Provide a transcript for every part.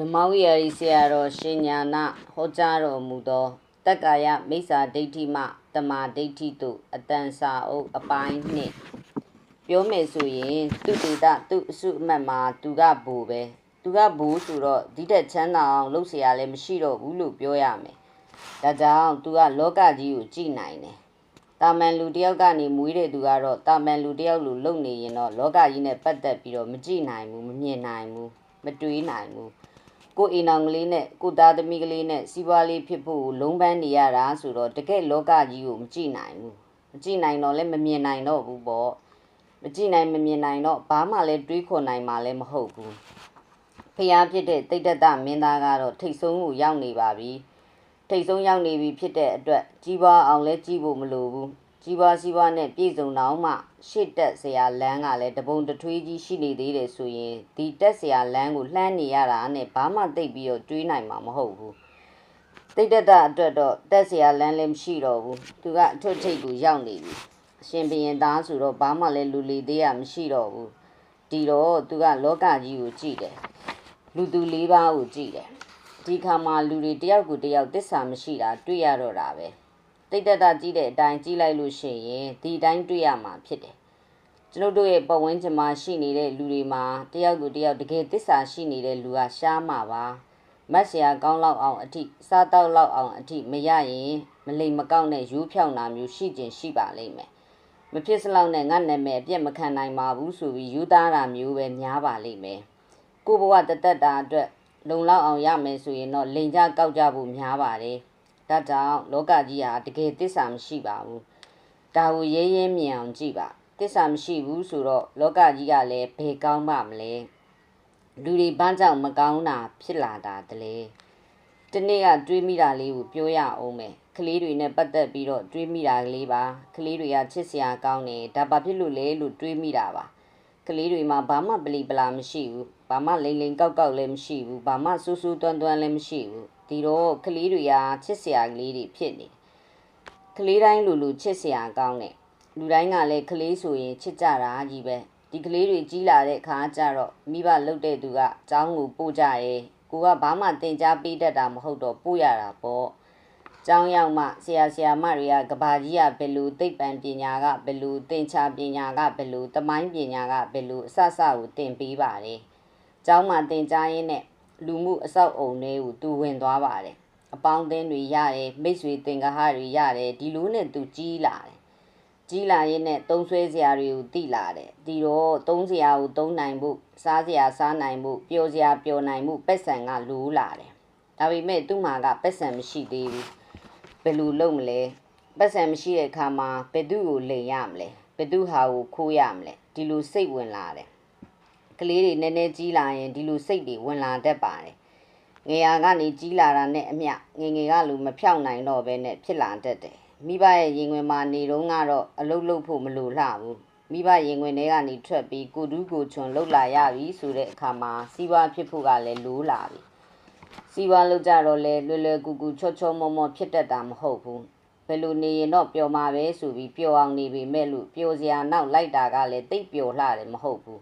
ဓမ္မဝိဟာရီဆရာတော်ရှင်ညာနာဟောကြားတော်မူသောတက္ကာယမိစ္ဆာဒိဋ္ဌိမှတမာဒိဋ္ဌိတို့အတန်စာအုပ်အပိုင်းနှင့်ပြောမယ်ဆိုရင်သူတေတသူအစုအမှတ်မှာသူကဘူပဲသူကဘူဆိုတော့ဒီတက်ချမ်းသာအောင်လုပ်เสียရလည်းမရှိတော့ဘူးလို့ပြောရမယ်ဒါကြောင့်သူကလောကကြီးကိုကြည်နိုင်တယ်တာမန်လူတယောက်ကနေမွေးတဲ့သူကတော့တာမန်လူတယောက်လိုလုပ်နေရင်တော့လောကကြီးနဲ့ပတ်သက်ပြီးတော့မကြည့်နိုင်ဘူးမမြင်နိုင်ဘူးမတွေးနိုင်ဘူး ကိုအိမ်အောင်ကလေးနဲ့ကိုသားသမီးကလေးနဲ့စီးပွားလေးဖြစ်ဖို့လုံးပန်းနေရတာဆိုတော့တကယ်လောကကြီးကိုမကြည့်နိုင်ဘူးမကြည့်နိုင်တော့လည်းမမြင်နိုင်တော့ဘူးပေါ့မကြည့်နိုင်မမြင်နိုင်တော့ဘာမှလည်းတွေးခေါ်နိုင်မှလည်းမဟုတ်ဘူးဖျားဖြစ်တဲ့တိတ်တတမင်းသားကတော့ထိတ်ဆုံးကိုရောက်နေပါပြီထိတ်ဆုံးရောက်နေပြီဖြစ်တဲ့အတွက်ကြီးပွားအောင်လဲကြီးဖို့မလိုဘူး ကြီးပွားစီးပွားနဲ့ပြည်စုံတော့မှရှစ်တက်ဆရာလမ်းကလည်းတပုံတထွေးကြီးရှိနေသေးတယ်ဆိုရင်ဒီတက်ဆရာလမ်းကိုလှမ်းနေရတာနဲ့ဘာမှသိပ်ပြီးတော့တွေးနိုင်မှာမဟုတ်ဘူးတိတ်တတအတွက်တော့တက်ဆရာလမ်းလည်းမရှိတော့ဘူးသူကအထွတ်ထိပ်ကိုရောက်နေပြီအရှင်ဘရင်သားဆိုတော့ဘာမှလည်းလူလီသေးရမရှိတော့ဘူးဒီတော့သူကလောကကြီးကိုကြည့်တယ်လူသူလေးပါးကိုကြည့်တယ်ဒီခါမှာလူတွေတယောက်ကိုတယောက်တစ္ဆာမရှိတာတွေ့ရတော့တာပဲ တိတ်တတကြီးတဲ့အတိုင်းကြီးလိုက်လို့ရှိရင်ဒီတိုင်းတွေ့ရမှာဖြစ်တယ်ကျွန်ုပ်တို့ရဲ့ပတ်ဝန်းကျင်မှာရှိနေတဲ့လူတွေမှာတယောက်ကိုတယောက်တကယ်တစ္ဆာရှိနေတဲ့လူကရှားမှာပါမတ်ဆရာကောင်းလောက်အောင်အထိစားတော့လောက်အောင်အထိမရရင်မလိမ်မကောက်နဲ့ယူးဖြောင်းတာမျိုးရှိကျင်ရှိပါလိမ့်မယ်မဖြစ်စလောက်နဲ့ငါနာမည်အပြည့်မခံနိုင်ပါဘူးဆိုပြီးယူသားတာမျိုးပဲများပါလိမ့်မယ်ကိုဘဝတသက်တာအတွက်လုံလောက်အောင်ရမယ်ဆိုရင်တော့လိန်ကြကောက်ကြဖို့များပါတယ် ဒါကြောင့်လောကကြီးဟာတကယ်တစ္ဆာမရှိပါဘူးဒါကိုရဲရဲမြင်အောင်ကြည့်ပါတစ္ဆာမရှိဘူးဆိုတော့လောကကြီးကလည်းဘယ်ကောင်းပါမလဲလူတွေဘာကြောင့်မကောင်းတာဖြစ်လာတာတလဲဒီနေ့ကတွေးမိတာလေးကိုပြောရအောင်မယ်ကလေးတွေနဲ့ပတ်သက်ပြီးတော့တွေးမိတာကလေးပါကလေးတွေကချစ်စရာကောင်းတယ်ဒါဘာဖြစ်လို့လဲလို့တွေးမိတာပါကလေးတွေမှာဘာမှပလီပလာမရှိဘူးဘာမှလိမ့်လိမ့်ကောက်ကောက်လည်းမရှိဘူးဘာမှဆူဆူတွန်းတွန်းလည်းမရှိဘူး ဒီတော့ကလေးတွေကချစ်စရာကလေးတွေဖြစ်နေကလေးတိုင်းလူလူချစ်စရာကောင်းတယ်လူတိုင်းကလည်းကလေးဆိုရင်ချစ်ကြတာကြီးပဲဒီကလေးတွေကြီးလာတဲ့အခါကျတော့မိဘလှုပ်တဲ့သူကចောင်းကိုပို့ကြရဲကိုကဘာမှတင် जा ပေးတတ်တာမဟုတ်တော့ပို့ရတာပေါ့ចောင်းရောက်မှဆရာဆရာမတွေကကဘာကြီးကဘယ်လိုသိပ္ပံပညာကဘယ်လိုသင်္ချာပညာကဘယ်လိုသမိုင်းပညာကဘယ်လိုအစအစကိုသင်ပေးပါတယ်။ကျောင်းမှာသင်ကြားရင်းနဲ့ လူမှုအဆောက်အုံတွေကိုသူဝင်သွားပါတယ်။အပေါင်းအသင်းတွေရတယ်မိတ်ဆွေသင်္ကာဟတွေရတယ်ဒီလိုနဲ့သူကြီးလာတယ်။ကြီးလာရင်းနဲ့သုံးဆွဲစရာတွေကိုသိလာတယ်။ဒီတော့သုံးစရာကိုသုံးနိုင်ဖို့စားစရာစားနိုင်ဖို့ပျော်စရာပျော်နိုင်မှုပက်ဆံကလိုးလာတယ်။ဒါပေမဲ့သူ့မှာကပက်ဆံမရှိသေးဘူး။ဘယ်လိုလုပ်မလဲပတ်စံမရှိတဲ့အခါမှာဘယ်သူ့ကိုလိန်ရမလဲဘယ်သူဟာကိုခိုးရမလဲဒီလိုစိတ်ဝင်လာတယ် ကလေးတွေနည်းနည်းကြီးလာရင်ဒီလိုစိတ်တွေဝင်လာတတ်ပါတယ်ငယ်ရာကနေကြီးလာတာနဲ့အမျှငငယ်ကလူမဖြောက်နိုင်တော့ဘဲနဲ့ဖြစ်လာတတ်တယ်မိဘရဲ့ရင်ဝင်မှာနေတော့ကတော့အလုတ်လုတ်ဖို့မလိုလှဘူးမိဘရင်ဝင်တွေကနေထွက်ပြီးကိုတူးကိုချွန်လှုပ်လာရပြီဆိုတဲ့အခါမှာစီးပွားဖြစ်ဖို့ကလည်းလိုးလာပြီစီဝါလောက်ကြတော့လဲလွယ်လွယ်ကူကူချောချောမောမောဖြစ်တတ်တာမဟုတ်ဘူးဘယ်လိုနေရင်တော့ပျော်မှာပဲဆိုပြီးပျော်အောင်နေပေမဲ့လို့ပျော်စရာနောက်လိုက်တာကလည်းတိတ်ပျော်လှတယ်မဟုတ်ဘူး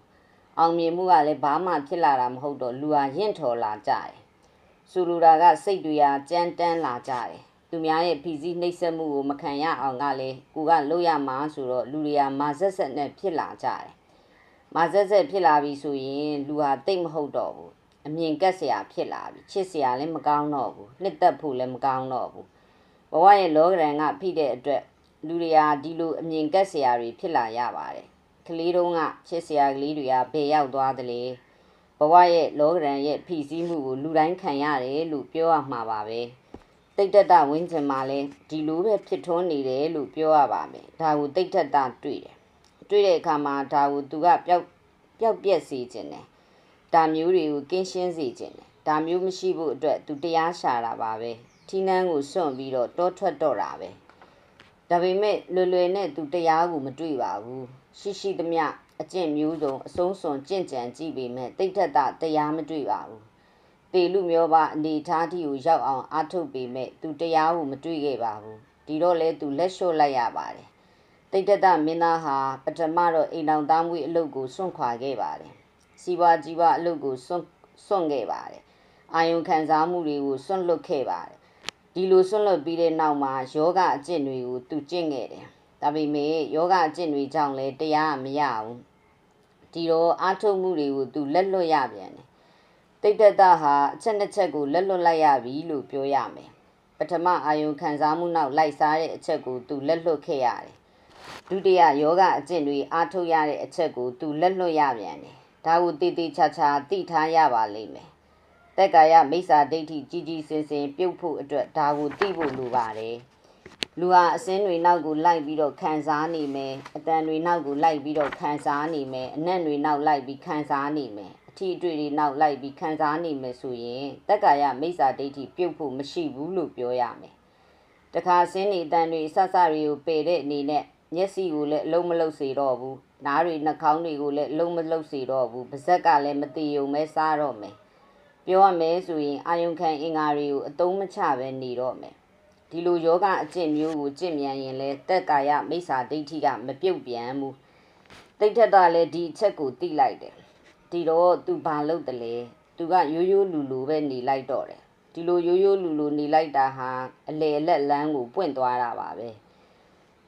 အောင်မြင်မှုကလည်းဘာမှဖြစ်လာတာမဟုတ်တော့လူဟာရင့်ထော်လာကြတယ်။ဆိုလိုတာကစိတ်တွေဟာကြမ်းတမ်းလာကြတယ်။သူများရဲ့ဖိစီးနှိပ်စက်မှုကိုမခံရအောင်ကလည်းကိုကလုပ်ရမှာဆိုတော့လူတွေဟာမာဆက်ဆက်နဲ့ဖြစ်လာကြတယ်။မာဆက်ဆက်ဖြစ်လာပြီဆိုရင်လူဟာတိတ်မဟုတ်တော့ဘူး။အမြင်ကက်စရာဖြစ်လာပြီ။ချစ်စရာလည်းမကောင်းတော့ဘူး။နှစ်သက်ဖို့လည်းမကောင်းတော့ဘူး။ဘဝရဲ့လောကရန်ကဖိတဲ့အတွက်လူတွေဟာဒီလိုအမြင်ကက်စရာတွေဖြစ်လာရပါတယ် ကလေးတုံးကဖြစ်စရာကလေးတွေကဘယ်ရောက်သွားသလဲဘဝရဲ့လောကရန်ရဲ့ဖိစီးမှုကိုလူတိုင်းခံရတယ်လို့ပြောရမှာပါပဲတိတ်တတဝင်းကျင်မှာလဲဒီလိုပဲဖြစ်ထွန်းနေတယ်လို့ပြောရပါမယ်ဒါကိုတိတ်တတတွေ့တယ်တွေ့တဲ့အခါမှာဒါကိုသူကပျောက်ပျောက်ပြက်စေခြင်းတယ်ဒါမျိုးတွေကိုကင်းရှင်းစေခြင်းတယ်ဒါမျိုးမရှိဖို့အတွက်သူတရားရှာတာပါပဲထီးနှန်းကိုစွန့်ပြီးတော့တောထွက်တော့တာပဲဒါပေမဲ့လွယ်လွယ်နဲ့သူတရားကိုမတွေ့ပါဘူး ရှိရှိသမျှအကျင့်မျိုးစုံအဆုံးစွန်ကြင့်ကြံကြည့်ပေမဲ့တိတ်ထက်တာတရားမတွေ့ပါဘူးတေလူမျိုးပါအနေထားတီကိုရောက်အောင်အားထုတ်ပေမဲ့သူတရားကိုမတွေ့ခဲ့ပါဘူးဒီတော့လဲသူလက်လျှော့လိုက်ရပါတယ်တိတ်တတမင်းသားဟာပထမတော့အိမ်တော်သားမွေးအလုပ်ကိုစွန့်ခွာခဲ့ပါတယ်စီးပွားကြီးပွားအလုပ်ကိုစွန့်စွန့်ခဲ့ပါတယ်အာယုံခံစားမှုတွေကိုစွန့်လွတ်ခဲ့ပါတယ်ဒီလိုစွန့်လွတ်ပြီးတဲ့နောက်မှာယောဂအကျင့်တွေကိုသူကျင့်ခဲ့တယ် ဒါပေမဲ့ယောဂအကျင့်တွေကြောင့်လည်းတရားမရဘူးဒီတော့အာထုတ်မှုတွေကိုသူလက်လွတ်ရပြန်တယ်တိတ်တတဟာအချက်နှစ်ချက်ကိုလက်လွတ်လိုက်ရပြီလို့ပြောရမယ်ပထမအာယုံခံစားမှုနောက်လိုက်စားတဲ့အချက်ကိုသူလက်လွတ်ခဲ့ရတယ်ဒုတိယယောဂအကျင့်တွေအာထုတ်ရတဲ့အချက်ကိုသူလက်လွတ်ရပြန်တယ်ဒါကိုတည်တည်ချာချာသိထားရပါလိမ့်မယ်တက်ကာယမိစ္ဆာဒိဋ္ဌိကြီးကြီးစင်စင်ပြုတ်ဖို့အတွက်ဒါကိုသိဖို့လိုပါတယ် လူဟာအစင်းတွေနောက်ကိုလိုက်ပြီးတော့ခံစားနေမယ်အတန်တွေနောက်ကိုလိုက်ပြီးတော့ခံစားနေမယ်အနံ့တွေနောက်လိုက်ပြီးခံစားနေမယ်အထီအတွေ့တွေနောက်လိုက်ပြီးခံစားနေမယ်ဆိုရင်တက်ကာယမိစ္ဆာဒိဋ္ဌိပြုတ်ဖို့မရှိဘူးလို့ပြောရမယ်တခါစင်းနေအတန်တွေအဆဆတွေကိုပယ်တဲ့အနေနဲ့မျက်စိကိုလည်းအလုံးမလုံးစေတော့ဘူးနားတွေနှာခေါင်းတွေကိုလည်းအလုံးမလုံးစေတော့ဘူးပါးစက်ကလည်းမတည်ုံပဲစားတော့မယ်ပြောရမယ်ဆိုရင်အာယုံခံအင်္ဂါတွေကိုအသုံးမချပဲနေတော့မယ် ဒီလိုယောဂအကျင့်မျိုးကိုကျင့်မြန်ရင်လဲတက်ကာယမိစ္ဆာဒိဋ္ဌိကမပြုတ်ပြန်ဘူးတိဋ္ဌတလည်းဒီအချက်ကိုသိလိုက်တယ်ဒီတော့သူဘာလုပ်တယ်လဲသူကရိုးရိုးလူလူပဲနေလိုက်တော့တယ်ဒီလိုရိုးရိုးလူလူနေလိုက်တာဟာအလေအလက်လန်းကိုပွင့်သွားတာပါပဲ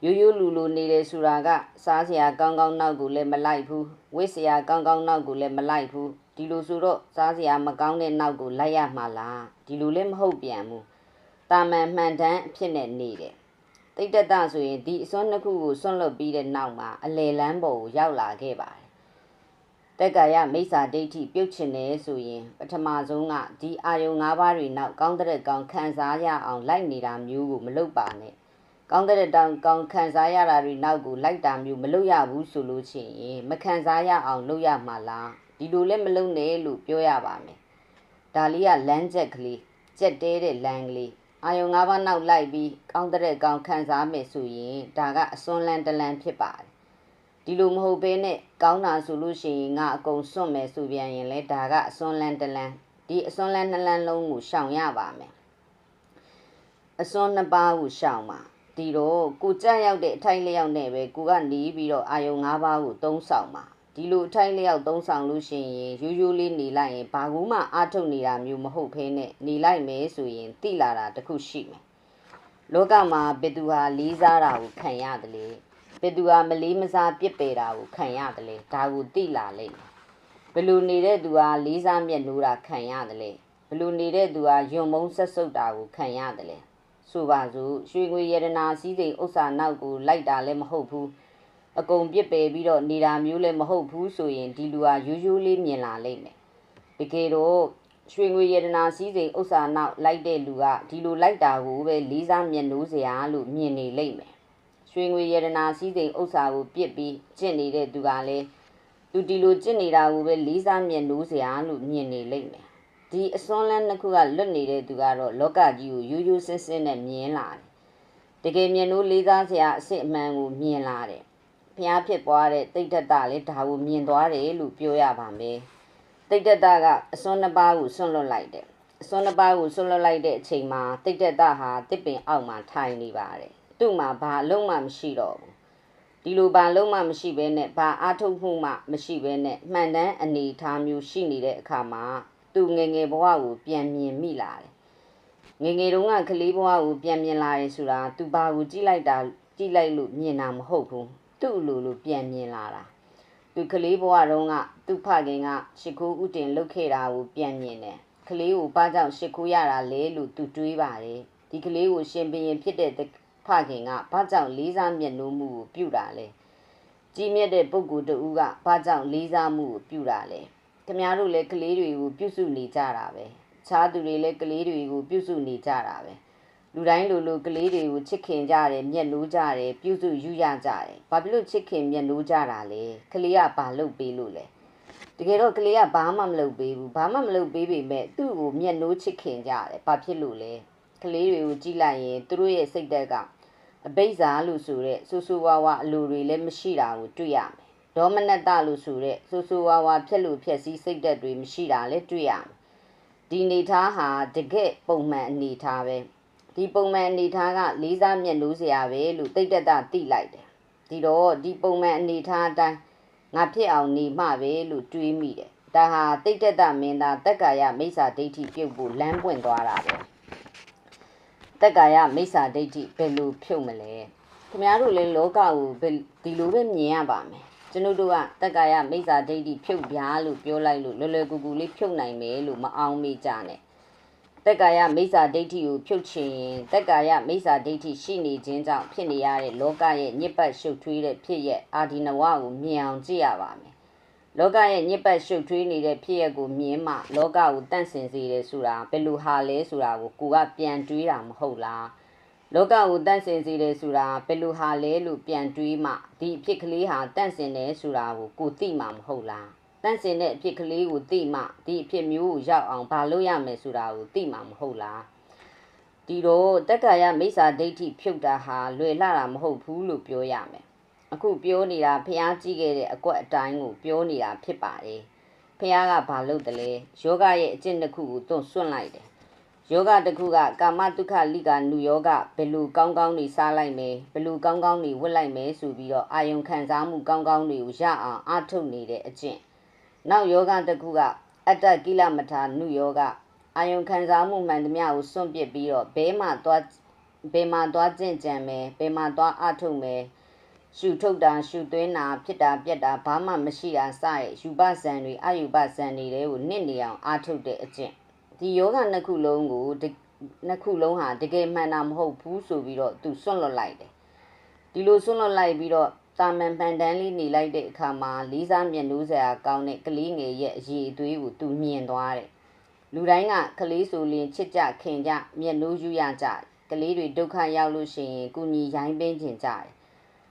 ရိုးရိုးလူလူနေတယ်ဆိုတာကစားစရာကောင်းကောင်းနောက်ကိုလည်းမလိုက်ဘူးဝစ်စရာကောင်းကောင်းနောက်ကိုလည်းမလိုက်ဘူးဒီလိုဆိုတော့စားစရာမကောင်းတဲ့နောက်ကိုလိုက်ရမှာလားဒီလိုလည်းမဟုတ်ပြန်ဘူး တာမန်မှန်တမ်းအဖြစ်နဲ့နေတယ်တိတ်တတဆိုရင်ဒီအစွန်းနှစ်ခုကိုစွန့်လွတ်ပြီးတဲ့နောက်မှာအလေလန်းပေါ်ကိုရောက်လာခဲ့ပါတယ်တက်ကာယမိစ္ဆာဒိဋ္ဌိပြုတ်ချင်တယ်ဆိုရင် ပထမဆုံးကဒီအာယုံ၅ပါးတွေနောက်ကောင်းတဲ့ကောင်းခံစားရအောင်လိုက်နေတာမျိုးကိုမလုပ်ပါနဲ့ကောင်းတဲ့တောင်ကောင်းခံစားရတာတွေနောက်ကိုလိုက်တာမျိုးမလုပ်ရဘူးဆိုလို့ရှိရင်မခံစားရအောင်လုပ်ရမှာလားဒီလိုလည်းမလုပ်နဲ့လို့ပြောရပါမယ်ဒါလေးကလမ်းချက်ကလေးကြက်တဲတဲ့လမ်းကလေး အာယုံ၅ပါးနောက်လိုက်ပြီးကောင်းတဲ့ကောင်းခံစားမယ်ဆိုရင်ဒါကအစွန်းလန်းတလန်းဖြစ်ပါတယ်ဒီလိုမဟုတ်ဘဲနဲ့ကောင်းတာဆိုလို့ရှိရင်ငါအကုန်စွန့်မယ်ဆိုပြန်ရင်လဲဒါကအစွန်းလန်းတလန်းဒီအစွန်းလန်းနှလန်းလုံးကိုရှောင်ရပါမယ်အစွန်းနှစ်ပါးကိုရှောင်ပါဒီတော့ကိုကြက်ရောက်တဲ့အထိုင်လျောက်နဲ့ပဲကိုကနေပြီးတော့အာယုံ၅ပါးကိုသုံးဆောင်ပါ ဒီလိုအထိုင်လျောက်သုံးဆောင်လို့ရှိရင်ရိုးရိုးလေးနေလိုက်ရင်ဘာကူမှအာထုတ်နေတာမျိုးမဟုတ်ဖ ೇನೆ နေလိုက်မယ်ဆိုရင်တိလာတာတခုရှိမယ်လောကမှာဘယ်သူဟာလေးစားတာကိုခံရတယ်လေဘယ်သူဟာမလေးမစားပြစ်ပယ်တာကိုခံရတယ်လေဒါကိုတိလာလိမ့်မယ်ဘယ်လိုနေတဲ့သူဟာလေးစားမျက်နှိုးတာခံရတယ်လေဘယ်လိုနေတဲ့သူဟာယွံမုံဆက်ဆုပ်တာကိုခံရတယ်လေဆိုပါစို့ရွှေငွေရတနာစည်းစိမ်ဥစ္စာနောက်ကိုလိုက်တာလည်းမဟုတ်ဘူး အကုန်ပြစ်ပယ်ပြီးတော့နေတာမျိုးလည်းမဟုတ်ဘူးဆိုရင်ဒီလူဟာရိုးရိုးလေးမြင်လာလိမ့်မယ်တကယ်တော့ရွှေငွေရတနာစည်းစိမ်ဥစ္စာနောက်လိုက်တဲ့လူကဒီလိုလိုက်တာကိုပဲလေးစားမျက်နှိုးစရာလို့မြင်နေလိမ့်မယ်ရွှေငွေရတနာစည်းစိမ်ဥစ္စာကိုပြစ်ပြီးကျင့်နေတဲ့သူကလည်းသူဒီလိုကျင့်နေတာကိုပဲလေးစားမျက်နှိုးစရာလို့မြင်နေလိမ့်မယ်ဒီအစွန်းလန်းတစ်ခုကလွတ်နေတဲ့သူကတော့လောကကြီးကိုရိုးရိုးစင်းစင်းနဲ့မြင်လာတယ်တကယ်မျက်နှိုးလေးစားစရာအစ်အမှန်ကိုမြင်လာတယ် ဖျားဖြစ်သွားတဲ့တိတ်တတလည်းဒါကိုမြင်သွားတယ်လို့ပြောရပါမယ်တိတ်တတကအစွန်းနှစ်ပါးကိုဆွန့်လွတ်လိုက်တယ်အစွန်းနှစ်ပါးကိုဆွန့်လွတ်လိုက်တဲ့အချိန်မှာတိတ်တတဟာတစ်ပင်အောက်မှာထိုင်နေပါတယ်သူ့မှာဘာအလုံးမှမရှိတော့ဘူးဒီလိုဘာလုံးမှမရှိဘဲနဲ့ဘာအားထုတ်မှုမှမရှိဘဲနဲ့မှန်တမ်းအနေထားမျိုးရှိနေတဲ့အခါမှာသူငယ်ငယ်ဘဝကိုပြန်မြင်မိလာတယ်ငယ်ငယ်တုန်းကကလေးဘဝကိုပြန်မြင်လာတယ်ဆိုတာသူဘာကိုကြည့်လိုက်တာကြည့်လိုက်လို့မြင်တာမဟုတ်ဘူး သူ့လိုလိုပြန်မြင်လာတာသူကလေးဘဝတုန်းကသူ့ဖခင်ကရှ िख ိုးဥတင်လုတ်ခဲ့တာကိုပြန်မြင်တယ်ကလေးကိုဘာကြောင့်ရှ िख ိုးရတာလဲလို့သူတွေးပါတယ်ဒီကလေးကိုရှင်ဘရင်ဖြစ်တဲ့ဖခင်ကဘာကြောင့်လေးစားမျက်နှိုးမှုကိုပြုတာလဲကြီးမြတ်တဲ့ပုဂ္ဂိုလ်တူကဘာကြောင့်လေးစားမှုကိုပြုတာလဲခမားတို့လည်းကလေးတွေကိုပြုစုနေကြတာပဲခြားသူတွေလည်းကလေးတွေကိုပြုစုနေကြတာပဲ လူတိုင်းလိုလိုကလေးတွေကိုချစ်ခင်ကြတယ်မျက်နှိုးကြတယ်ပြုစုယူရကြတယ်ဘာဖြစ်လို့ချစ်ခင်မျက်နှိုးကြတာလဲကလေးကဘာလုပ်ပေးလို့လဲတကယ်တော့ကလေးကဘာမှမလုပ်ပေးဘူးဘာမှမလုပ်ပေးပေမဲ့သူ့ကိုမျက်နှိုးချစ်ခင်ကြတယ်ဘာဖြစ်လို့လဲကလေးတွေကိုကြည့်လိုက်ရင်သူတို့ရဲ့စိတ်သက်ကအဘိဇာလို့ဆိုတဲ့ဆူဆူဝါဝါအလိုတွေလည်းမရှိတာကိုတွေ့ရမယ်ဒေါမနတလို့ဆိုတဲ့ဆူဆူဝါဝါဖြက်လို့ဖြက်စီးစိတ်သက်တွေမရှိတာလည်းတွေ့ရမယ်ဒီနေသားဟာတကယ့်ပုံမှန်အနေထားပဲ ဒီပုံမှန်အနေထားကလေးစားမျက်နှိုးစရာပဲလို့တိတ်တက်တာသိလိုက်တယ်ဒီတော့ဒီပုံမှန်အနေထားအတိုင်းငါဖြစ်အောင်နေမှပဲလို့တွေးမိတယ်ဒါဟာတိတ်တက်တာမင်းသားတက်ကာယမိစ္ဆာဒိဋ္ဌိပြုတ်ဖို့လမ်းပွင့်သွားတာပဲတက်ကာယမိစ္ဆာဒိဋ္ဌိဘယ်လိုဖြုတ်မလဲခင်ဗျားတို့လည်းလောကကိုဘယ်ဒီလိုပဲမြင်ရပါမယ်ကျွန်တော်တို့ကတက်ကာယမိစ္ဆာဒိဋ္ဌိဖြုတ်ပြားလို့ပြောလိုက်လို့လွယ်လွယ်ကူကူလေးဖြုတ်နိုင်မယ်လို့မအောင်မေ့ကြနဲ့ တက်ကာယမိစ္ဆာဒိဋ္ဌိကိုဖြုတ်ချင်ရင်တက်ကာယမိစ္ဆာဒိဋ္ဌိရှိနေခြင်းကြောင့်ဖြစ်နေရတဲ့လောကရဲ့ညစ်ပတ်ရှုပ်ထွေးတဲ့ဖြစ်ရဲ့အာဒီနဝကိုမြင်အောင်ကြည့်ရပါမယ်လောကရဲ့ညစ်ပတ်ရှုပ်ထွေးနေတဲ့ဖြစ်ရက်ကိုမြင်မှလောကကိုတန့်စင်စေတယ်ဆိုတာဘယ်လိုဟာလဲဆိုတာကိုကိုကပြန်တွေးတာမဟုတ်လားလောကကိုတန့်စင်စေတယ်ဆိုတာဘယ်လိုဟာလဲလို့ပြန်တွေးမှဒီအဖြစ်ကလေးဟာတန့်စင်တယ်ဆိုတာကိုကိုသိမှာမဟုတ်လား တန့်စင်တဲ့အဖြစ်ကလေးကိုသိမှဒီအဖြစ်မျိုးကိုရောက်အောင်ဘာလုပ်ရမယ်ဆိုတာကိုသိမှာမဟုတ်လားဒီတော့တက္ကရာမိစ္ဆာဒိဋ္ဌိဖြုတ်တာဟာလွယ်လှတာမဟုတ်ဘူးလို့ပြောရမယ်အခုပြောနေတာဖះကြည့်ခဲ့တဲ့အကွက်အတိုင်းကိုပြောနေတာဖြစ်ပါတယ်ဖះကဘာလုပ်တယ်လဲယောဂရဲ့အကျင့်တစ်ခုကိုတွန့်စွန့်လိုက်တယ်ယောဂတစ်ခုကကာမတုခလိကာနုယောဂဘယ်လိုကောင်းကောင်းနေစားလိုက်မယ်ဘယ်လိုကောင်းကောင်းနေဝတ်လိုက်မယ်ဆိုပြီးတော့အာယုံခံစားမှုကောင်းကောင်းတွေကိုရအောင်အားထုတ်နေတဲ့အကျင့် နောက်ယောဂတစ်ခုကအတ္တကိလမထာနုယောဂအာယုံခံစားမှုမှန်သမျှကိုစွန့်ပစ်ပြီးတော့ဘဲမှသွားဘယ်မှာသွားကျင့်ကြံမယ်ဘယ်မှာသွားအားထုတ်မယ်ရှုထုတ်တာရှုသွင်းတာဖြစ်တာပြက်တာဘာမှမရှိတာစရဲ့ယူပဇံတွေအယူပဇံတွေကိုနစ်နေအောင်အားထုတ်တဲ့အကျင့်ဒီယောဂနှစ်ခုလုံးကိုနှစ်ခုလုံးဟာတကယ်မှန်တာမဟုတ်ဘူးဆိုပြီးတော့သူစွန့်လွတ်လိုက်တယ်ဒီလိုစွန့်လွတ်လိုက်ပြီးတော့ တာမန်ပန်တန်းလေးနေလိုက်တဲ့အခါမှာလေးစားမျက်နှိုးစရာကောင်းတဲ့ကလေးငယ်ရဲ့အရေးအသွေးကိုသူမြင်သွားတယ်လူတိုင်းကကလေးဆိုလျင်ချစ်ကြခင်ကြမျက်နှိုးယူရကြတယ်ကလေးတွေဒုက္ခရောက်လို့ရှိရင်ကုညီရိုင်းပင်းကျင်ကြတယ်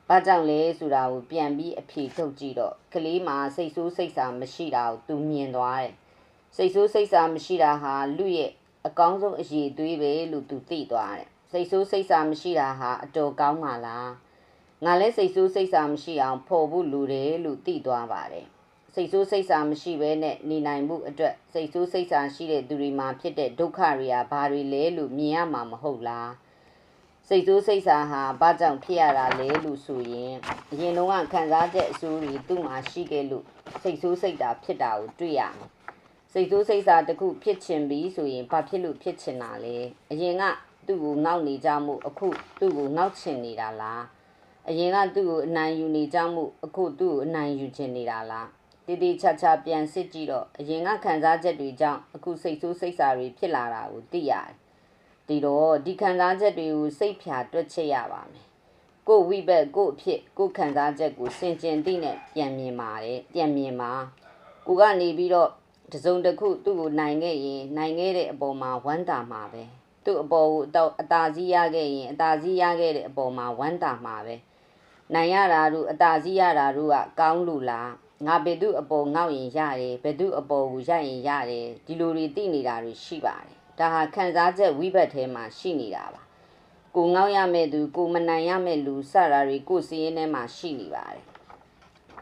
ဘာကြောင့်လဲဆိုတာကိုပြန်ပြီးအဖြေထုတ်ကြည့်တော့ကလေးမှာစိတ်ဆိုးစိတ်ဆာမရှိတာကိုသူမြင်သွားတယ်စိတ်ဆိုးစိတ်ဆာမရှိတာဟာလူရဲ့အကောင်းဆုံးအရေးသွေးပဲလို့သူသိသွားတယ်စိတ်ဆိုးစိတ်ဆာမရှိတာဟာအတော်ကောင်းပါလား ငါလည်းစိတ်ဆိုးစိတ်ဆာမရှိအောင်ဖော်ဖို့လိုတယ်လို့သိသွားပါတယ်စိတ်ဆိုးစိတ်ဆာမရှိဘဲနဲ့နေနိုင်မှုအတွက်စိတ်ဆိုးစိတ်ဆာရှိတဲ့သူတွေမှာဖြစ်တဲ့ဒုက္ခတွေကဘာတွေလဲလို့မြင်ရမှာမဟုတ်လားစိတ်ဆိုးစိတ်ဆာဟာဘာကြောင့်ဖြစ်ရတာလဲလို့ဆိုရင်အရင်တုန်းကခံစားချက်အဆိုးတွေသူ့မှာရှိခဲ့လို့စိတ်ဆိုးစိတ်တာဖြစ်တာကိုတွေ့ရမယ်စိတ်ဆိုးစိတ်ဆာတစ်ခုဖြစ်ချင်ပြီဆိုရင်ဘာဖြစ်လို့ဖြစ်ချင်တာလဲအရင်ကသူ့ကိုငေါက်နေကြမှုအခုသူ့ကိုငေါက်ချင်နေတာလား အရင်ကသူ့ကိုအနိုင်ယူနေကြမှုအခုသူ့ကိုအနိုင်ယူချင်နေတာလားတည်တည်ချာချာပြန်စစ်ကြည့်တော့အရင်ကခံစားချက်တွေကြောင့်အခုစိတ်ဆိုးစိတ်ဆာတွေဖြစ်လာတာကိုသိရတယ်ဒီတော့ဒီခံစားချက်တွေကိုစိတ်ဖြာတွက်ချက်ရပါမယ်ကိုဝိဘက်ကိုအဖြစ်ကိုခံစားချက်ကိုစင်ကျင်သိနဲ့ပြန်မြင်ပါတယ်ပြန်မြင်ပါကိုကနေပြီးတော့တစုံတစ်ခုသူ့ကိုနိုင်ခဲ့ရင်နိုင်ခဲ့တဲ့အပေါ်မှာဝမ်းသာမှာပဲသူ့အပေါ်ကိုတော့အသာစီးရခဲ့ရင်အသာစီးရခဲ့တဲ့အပေါ်မှာဝမ်းသာမှာပဲ နိုင်ရတာတို့အသာစီးရတာတို့ကကောင်းလို့လားငါဘယ်သူအပေါ်ငေါ့ရင်ရတယ်ဘယ်သူအပေါ်ကိုရိုက်ရင်ရတယ်ဒီလိုတွေသိနေတာတွေရှိပါတယ်ဒါဟာခံစားချက်ဝိဘတ်ထဲမှာရှိနေတာပါကိုငေါ့ရမဲ့သူကိုမနိုင်ရမဲ့လူစတာတွေကိုစီးရင်ထဲမှာရှိနေပါတယ်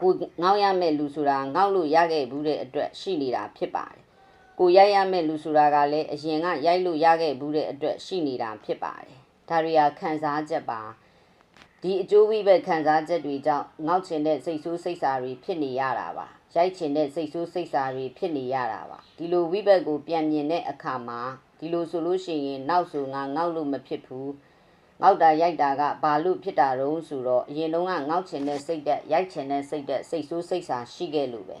ကိုငေါ့ရမဲ့လူဆိုတာငေါ့လို့ရခဲ့ဘူးတဲ့အတွက်ရှိနေတာဖြစ်ပါတယ်ကိုရိုက်ရမဲ့လူဆိုတာကလည်းအရင်ကရိုက်လို့ရခဲ့ဘူးတဲ့အတွက်ရှိနေတာဖြစ်ပါတယ်ဒါတွေဟာခံစားချက်ပါ ဒီအကျိုးဝိဘက်ခံစားချက်တွေကြောင့်ငေါ့ချင်တဲ့စိတ်ဆိုးစိတ်ဆာတွေဖြစ်နေရတာပါရိုက်ချင်တဲ့စိတ်ဆိုးစိတ်ဆာတွေဖြစ်နေရတာပါဒီလိုဝိဘက်ကိုပြန်မြင်တဲ့အခါမှာဒီလိုဆိုလို့ရှိရင်နောက်ဆိုငါငေါ့လို့မဖြစ်ဘူးငေါက်တာရိုက်တာကဘာလို့ဖြစ်တာတုံးဆိုတော့အရင်တုန်းကငေါက်ချင်တဲ့စိတ်သက်ရိုက်ချင်တဲ့စိတ်သက်စိတ်ဆိုးစိတ်ဆာရှိခဲ့လို့ပဲ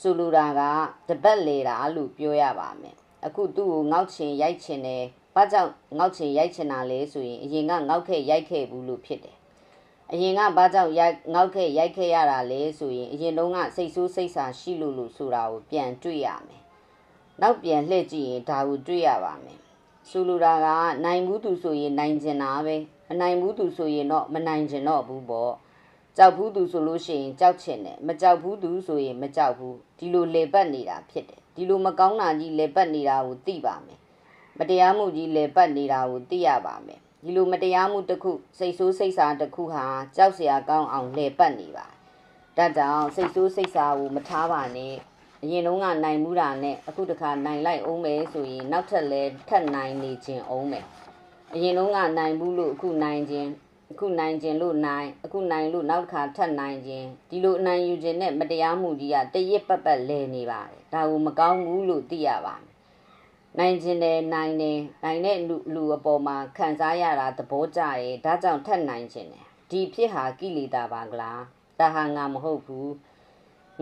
ဆိုလိုတာကတပတ်လေတာလို့ပြောရပါမယ်အခုသူ့ကိုငေါက်ချင်ရိုက်ချင်တယ်ဘာကြောင့်ငေါက်ချင်ရိုက်ချင်တာလဲဆိုရင်အရင်ကငေါက်ခဲ့ရိုက်ခဲ့ဘူးလို့ဖြစ်တယ် အရင်ကဘာကြောင့်ရိုက်ငေါက်ခဲ့ရိုက်ခဲ့ရတာလဲဆိုရင်အရင်တုန်းကစိတ်ဆိုးစိတ်ဆာရှိလို့လို့ဆိုတာကိုပြန်တွေ့ရမယ်နောက်ပြန်လှည့်ကြည့်ရင်ဒါကိုတွေ့ရပါမယ်ဆိုလိုတာကနိုင်ဘူးသူဆိုရင်နိုင်ကျင်တာပဲမနိုင်ဘူးသူဆိုရင်တော့မနိုင်ကျင်တော့ဘူးပေါ့ကြောက်ဘူးသူဆိုလို့ရှိရင်ကြောက်ချင်တယ်မကြောက်ဘူးသူဆိုရင်မကြောက်ဘူးဒီလိုလေပတ်နေတာဖြစ်တယ်ဒီလိုမကောင်းတာကြီးလေပတ်နေတာကိုသိပါမယ်မတရားမှုကြီးလေပတ်နေတာကိုသိရပါမယ် ဒီလိုမတရားမှုတစ်ခုစိတ်ဆိုးစိတ်ဆာတစ်ခုဟာကြောက်စရာကောင်းအောင်လေပတ်နေပါဒါကြောင့်စိတ်ဆိုးစိတ်ဆာကိုမထားပါနဲ့အရင်တုန်းကနိုင်မှုတာနဲ့အခုတခါနိုင်လိုက်အောင်မယ်ဆိုရင်နောက်ထပ်လဲထပ်နိုင်နေခြင်းအောင်မယ်အရင်တုန်းကနိုင်ဘူးလို့အခုနိုင်ခြင်းအခုနိုင်ခြင်းလို့နိုင်အခုနိုင်လို့နောက်တစ်ခါထပ်နိုင်ခြင်းဒီလိုအနိုင်ယူခြင်းနဲ့မတရားမှုကြီးကတရစ်ပတ်ပတ်လဲနေပါတယ်ဒါကိုမကောင်းဘူးလို့သိရပါမယ် နိုင်ခြင်းနဲ့နိုင်နေနိုင်တဲ့လူလူအပေါ်မှာခံစားရတာသဘောကျတယ်ဒါကြောင့်ထပ်နိုင်ခြင်းတယ်ဒီဖြစ်ဟာကိလေသာပါကလားဒါဟာငါမဟုတ်ဘူး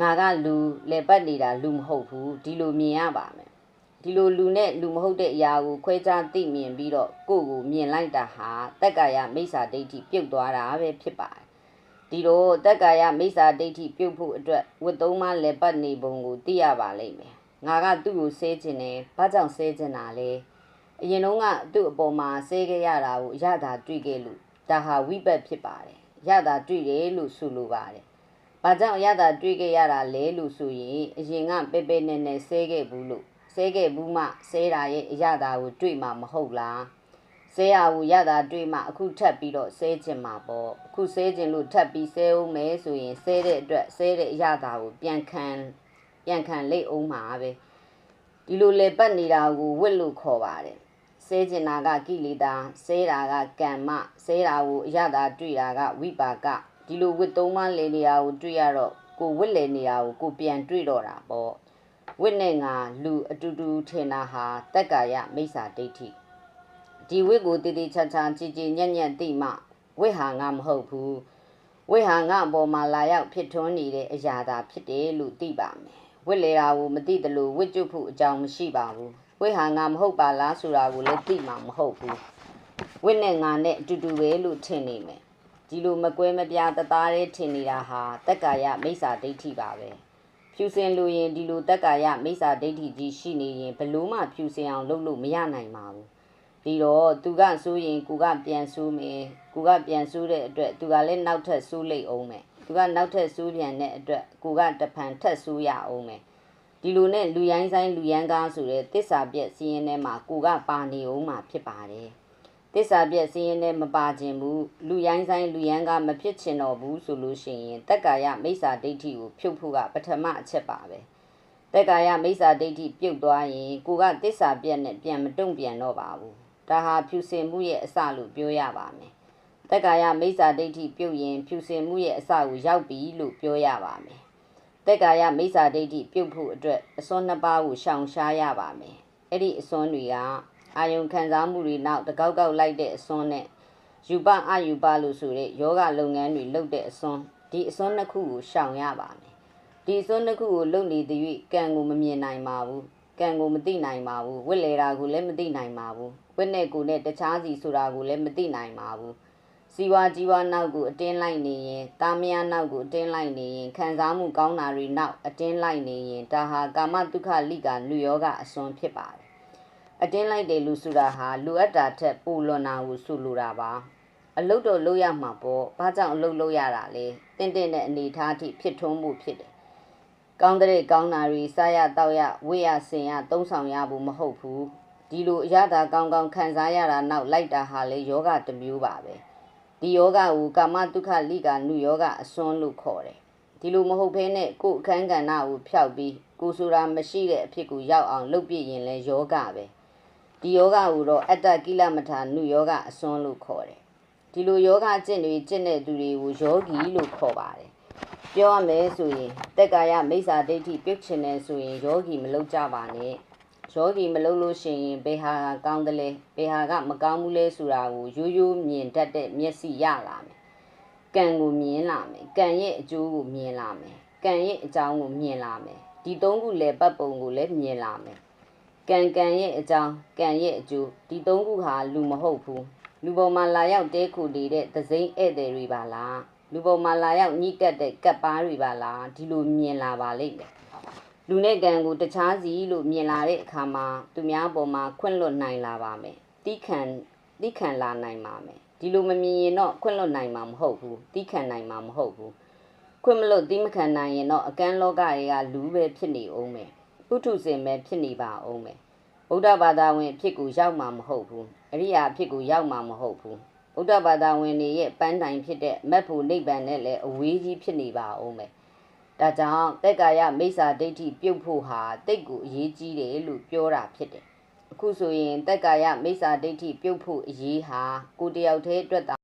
ငါကလူလဲပတ်နေတာလူမဟုတ်ဘူးဒီလိုမြင်ရပါမယ်ဒီလိုလူနဲ့လူမဟုတ်တဲ့အရာကိုခွဲခြားသိမြင်ပြီးတော့ကိုယ့်ကိုမြင်လိုက်တာဟာတက္ကာယမိစ္ဆာဒိဋ္ဌိပြုတ်သွားတာပဲဖြစ်ပါတယ်ဒီလိုတက္ကာယမိစ္ဆာဒိဋ္ဌိပြုတ်ဖို့အတွက်ဝတ်သုံးပါးလဲပတ်နေပုံကိုသိရပါလိမ့်မယ် ငါကသူ့ကိုဆဲခြင်းတယ်ဘာကြောင့်ဆဲခြင်းတာလဲအရင်တုန်းကသူ့အပေါ်မှာဆဲခဲ့ရတာကိုရတာတွေ့ခဲ့လို့ဒါဟာဝိဘတ်ဖြစ်ပါတယ်ရတာတွေ့တယ်လို့ဆိုလိုပါတယ်ဘာကြောင့်ရတာတွေ့ခဲ့ရတာလဲလို့ဆိုရင်အရင်ကပဲပဲနဲ့နဲ့ဆဲခဲ့ဘူးလို့ဆဲခဲ့ဘူးမှဆဲတာရဲ့အရတာကိုတွေ့မှာမဟုတ်လားဆဲရဘူးရတာတွေ့မှအခုထပ်ပြီးတော့ဆဲခြင်းမှာပေါ့အခုဆဲခြင်းလို့ထပ်ပြီးဆဲအောင်မဲဆိုရင်ဆဲတဲ့အတွက်ဆဲတဲ့အရတာကိုပြန်ခံ ပြန်ခံလိမ့်အောင်မှာပဲဒီလိုလေပတ်နေတာကိုဝစ်လို့ခေါ်ပါတယ်ဆဲကျင်တာကကိလေသာဆဲတာကကမ္မဆဲတာကိုအရတာတွေ့တာကဝိပါကဒီလိုဝစ်သုံးပါးလေနေတာကိုတွေ့ရတော့ကိုဝစ်လေနေတာကိုကိုပြန်တွေ့တော့တာပေါ့ဝိနဲ့ငါလူအတူတူထင်တာဟာတက္ကာယမိစ္ဆာဒိဋ္ဌိဒီဝိကိုတည်တည်ချာချာကြည်ကြည်ညံ့ညံ့သိမှဝိဟာငါမဟုတ်ဘူးဝိဟာငါအပေါ်မှာလာရောက်ဖြစ်ထွန်းနေတဲ့အရာသာဖြစ်တယ်လို့သိပါမယ် ဝိလေရာကိုမသိတယ်လို့ဝိကျွတ်ဖို့အကြောင်းမရှိပါဘူးဝိဟာငါမဟုတ်ပါလားဆိုတာကိုလည်းသိမှာမဟုတ်ဘူးဝိနဲ့ငါနဲ့အတူတူပဲလို့ထင်နေမယ်ဒီလိုမကွဲမပြားတသားလေးထင်နေတာဟာတက္ကာယမိစ္ဆာဒိဋ္ဌိပါပဲဖြူစင်လို့ရင်ဒီလိုတက္ကာယမိစ္ဆာဒိဋ္ဌိကြီးရှိနေရင်ဘလို့မှဖြူစင်အောင်လုပ်လို့မရနိုင်ပါဘူးဒီတော့သူကဆိုရင်ကိုကပြန်ဆိုးမယ်ကိုကပြန်ဆိုးတဲ့အတွက်သူကလည်းနောက်ထပ်ဆိုးလိုက်အောင်မယ် သူကနောက်ထပ်ဆိုးပြန်တဲ့အတွက်ကိုကတဖန်ထက်ဆိုးရအောင်မယ်ဒီလိုနဲ့လူရိုင်းဆိုင်လူရန်ကားဆိုတဲ့တစ္ဆာပြက်စီးရင်ထဲမှာကိုကပါနေအောင်မှာဖြစ်ပါတယ်တစ္ဆာပြက်စီးရင်ထဲမပါခြင်းဘူးလူရိုင်းဆိုင်လူရန်ကားမဖြစ်ချင်တော့ဘူးဆိုလို့ရှိရင်တက္ကာယမိစ္ဆာဒိဋ္ဌိကိုဖြုတ်ဖို့ကပထမအချက်ပါပဲတက္ကာယမိစ္ဆာဒိဋ္ဌိပြုတ်သွားရင်ကိုကတစ္ဆာပြက်နဲ့ပြန်မတုံ့ပြန်တော့ပါဘူးဒါဟာဖြူစင်မှုရဲ့အစလို့ပြောရပါမယ် တက္ကာယမိစ္ဆာဒိဋ္ဌိပြုတ်ရင်ဖြူစင်မှုရဲ့အစကိုရောက်ပြီလို့ပြောရပါမယ်တက္ကာယမိစ္ဆာဒိဋ္ဌိပြုတ်ဖို့အတွက်အစွန်းနှစ်ပါးကိုရှောင်ရှားရပါမယ်အဲ့ဒီအစွန်းတွေကအာယုံခံစားမှုတွေနောက်တကောက်ကောက်လိုက်တဲ့အစွန်းနဲ့ယူပအယူပလို့ဆိုတဲ့ယောဂလုပ်ငန်းတွေလုပ်တဲ့အစွန်းဒီအစွန်းနှစ်ခုကိုရှောင်ရပါမယ်ဒီအစွန်းနှစ်ခုကိုလုပ်နေသည်၍ကံကိုမမြင်နိုင်ပါဘူးကံကိုမသိနိုင်ပါဘူးဝိလေတာကိုလည်းမသိနိုင်ပါဘူးဝိနဲ့ကိုနဲ့တခြားစီဆိုတာကိုလည်းမသိနိုင်ပါဘူး စီဝါကြီးဝါနောက်ကိုအတင်းလိုက်နေရင်တာမယာနောက်ကိုအတင်းလိုက်နေရင်ခံစားမှုကောင်းတာတွေနောက်အတင်းလိုက်နေရင်ဒါဟာကာမတုခလိကလူယောဂအစွန်းဖြစ်ပါတယ်အတင်းလိုက်တယ်လူဆိုတာဟာလူအပ်တာထက်ပိုလွန်တာကိုဆိုလိုတာပါအလုတ်တော့လုပ်ရမှာပေါ့ဘာကြောင့်အလုတ်လုပ်ရတာလဲတင့်တင့်တဲ့အနေထားအထိဖြစ်ထွန်းမှုဖြစ်တယ်ကောင်းတဲ့ကောင်းတာတွေစားရတောက်ရဝေးရဆင်ရသုံးဆောင်ရဖို့မဟုတ်ဘူးဒီလိုအရသာကောင်းကောင်းခံစားရတာနောက်လိုက်တာဟာလေယောဂတစ်မျိုးပါပဲ ဒီယောဂကိုကာမတုခလိကာနုယောဂအစွန်းလို့ခေါ်တယ်ဒီလိုမဟုတ်ဘဲနဲ့ကိုယ်အခန်းကဏ္ဍကိုဖျောက်ပြီးကိုဆိုတာမရှိတဲ့အဖြစ်ကိုရောက်အောင်လုပ်ပြရင်လဲယောဂပဲဒီယောဂကိုတော့အတ္တကိလမထာနုယောဂအစွန်းလို့ခေါ်တယ်ဒီလိုယောဂကျင့်တွေကျင့်တဲ့သူတွေကိုယောဂီလို့ခေါ်ပါတယ်ပြောရမယ်ဆိုရင်တက်ကာယမိစ္ဆာဒိဋ္ဌိပြုတ်ချင်တယ်ဆိုရင်ယောဂီမလုပ်ကြပါနဲ့ ယောဂီမလုပ်လို့ရှိရင်ဘေဟာကကောင်းတယ်လေဘေဟာကမကောင်းဘူးလေဆိုတာကိုရိုးရိုးမြင်တတ်တဲ့မျက်စိရလာမယ်ကံကိုမြင်လာမယ်ကံရဲ့အကျိုးကိုမြင်လာမယ်ကံရဲ့အကြောင်းကိုမြင်လာမယ်ဒီသုံးခုလည်းပတ်ပုံကိုလည်းမြင်လာမယ်ကံကံရဲ့အကြောင်းကံရဲ့အကျိုးဒီသုံးခုဟာလူမဟုတ်ဘူးလူပေါ်မှာလာရောက်တဲခုနေတဲ့သစိမ့်ဧည့်သည်တွေပါလားလူပေါ်မှာလာရောက်ညှိကပ်တဲ့ကပ်ပါးတွေပါလားဒီလိုမြင်လာပါလိမ့်မယ် လူနဲ့ကံကိုတခြားစီလို့မြင်လာတဲ့အခါမှာသူများပေါ်မှာခွင့်လွတ်နိုင်လာပါမယ်တိခံတိခံလာနိုင်ပါမယ်ဒီလိုမမြင်ရင်တော့ခွင့်လွတ်နိုင်မှာမဟုတ်ဘူးတိခံနိုင်မှာမဟုတ်ဘူးခွင့်မလွတ်တိမခံနိုင်ရင်တော့အကန်းလောကတွေကလူပဲဖြစ်နေအောင်မယ်ပုထုဇဉ်ပဲဖြစ်နေပါအောင်မယ်ဗုဒ္ဓဘာသာဝင်အဖြစ်ကိုရောက်မှာမဟုတ်ဘူးအရိယာအဖြစ်ကိုရောက်မှာမဟုတ်ဘူးဗုဒ္ဓဘာသာဝင်တွေရဲ့ပန်းတိုင်ဖြစ်တဲ့မက်ဖို့နိဗ္ဗာန်နဲ့လည်းအဝေးကြီးဖြစ်နေပါအောင်မယ် ဒါကြောင့်တက်ကာယမိစ္ဆာဒိဋ္ဌိပြုတ်ဖို့ဟာတိတ်ကိုအရေးကြီးတယ်လို့ပြောတာဖြစ်တယ်အခုဆိုရင်တက်ကာယမိစ္ဆာဒိဋ္ဌိပြုတ်ဖို့အရေးဟာကိုတယောက်တည်းအတွက်